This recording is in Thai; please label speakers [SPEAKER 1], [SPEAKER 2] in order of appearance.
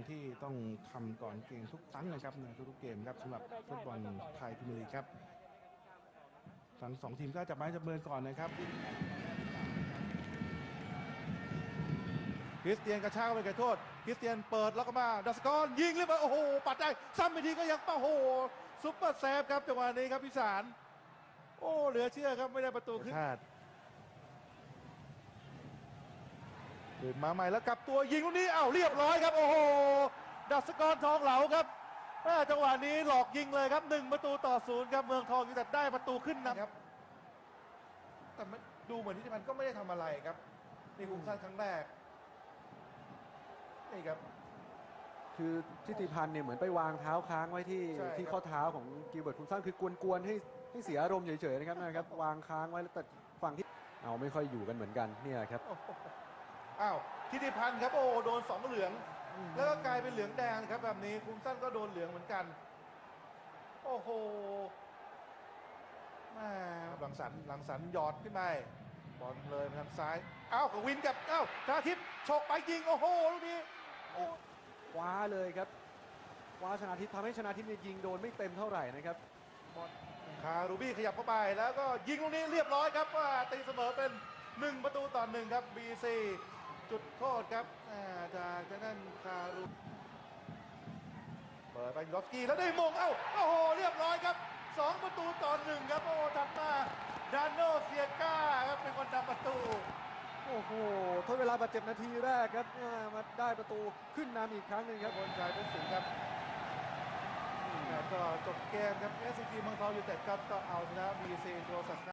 [SPEAKER 1] การที่ต้องทำก่อนเกมทุกครั้งนะครับในทุกๆเกมครับสำหรับฟุตบอลไทยพรีเมียร์ลีกครับทั้งสองทีมก็จับไม้จับมือก่อนนะครับคริสเตียนกระชากไปไกลโทษคริสเตียนเปิดแล้วก็มาดัสกอนยิงเรียบร้อยโอ้โหปัดได้ซ้ำไปทีก็ยังโอ้โหซุปเปอร์เซฟครับจังหวะนี้ครับพิสาร โอ้เหลือเชื่อครับไม่ได้ประตูขึ้น เดินมาใหม่แล้วกลับตัวยิงลูกนี้อ้าวเรียบร้อยครับ โอ้โหดัสกรทองเหลาครับแม่จังหวะนี้หลอกยิงเลยครับหนึ่งประตูต่อศูนย์ครับเมืองทองยูไนเต็ดได้ประตูขึ้นนำ ครับแต่ไม่ดูเหมือนที่มันก็ไม่ได้ทำอะไรครับนี่คุมสั้นครั้งแรกนี่ครับ
[SPEAKER 2] คือทิติพันธ์เนี่ยเหมือนไปวางเท้าค้างไว้ที่
[SPEAKER 1] ใช่ครับ
[SPEAKER 2] ที่ข้อเท้าของกิลเบิร์ตคุณสร้างคือกวนๆให้ให้เสียอารมณ์เฉยๆนะครับนะครับ วางค้างไว้แล้วแต่ฝั่งที่เอาไม่ค่อยอยู่กันเหมือนกันเนี่ยครับ
[SPEAKER 1] อ้าวทิติพันธ์ครับโอ้โดนสองเหลือง แล้วก็กลายเป็นเหลืองแดงครับ แบบนี้คุมสั้นก็โดนเหลืองเหมือนกัน โอ้โหแม่หลังสันหลังสันหยอดขึ้นไปบอลเลยไปทางซ้ายอ้าวกับวินกับอ้าวชนาทิพย์ฉกไปยิงโอ้โหลูกนี้โอ้
[SPEAKER 2] คว้าเลยครับคว้าชนะทิพย์ทำให้ชนะทิพย์เนี่ยยิงโดนไม่เต็มเท่าไหร่นะครับ
[SPEAKER 1] บอลคารูบี้ขยับเข้าไปแล้วก็ยิงลูกนี้เรียบร้อยครับว่าตีเสมอเป็นหนึ่งประตูต่อหนึ่งครับ BC จุดโทษครับอ่าจากทางด้านคารูเปิดไปยูรอฟสกี้แล้วได้มงเอ้าโอ้โหเรียบร้อยครับ 2 ประตูต่อหนึ่งครับโอ้ถัดมาดานโนเซียก้าครับเป็นคนทำประตู
[SPEAKER 2] โอ้โหทดเวลาบาดเจ็บนาทีแรกครับอ่ามาได้ประตูขึ้นนำอีกครั้งหนึ่งครับ
[SPEAKER 1] บนชายเป็นสิงห์ครับแล้วก็จบเกมครับ SCG เมืองทองยูไนเต็ดครับก็เอาชนะ BC โทรศัพท์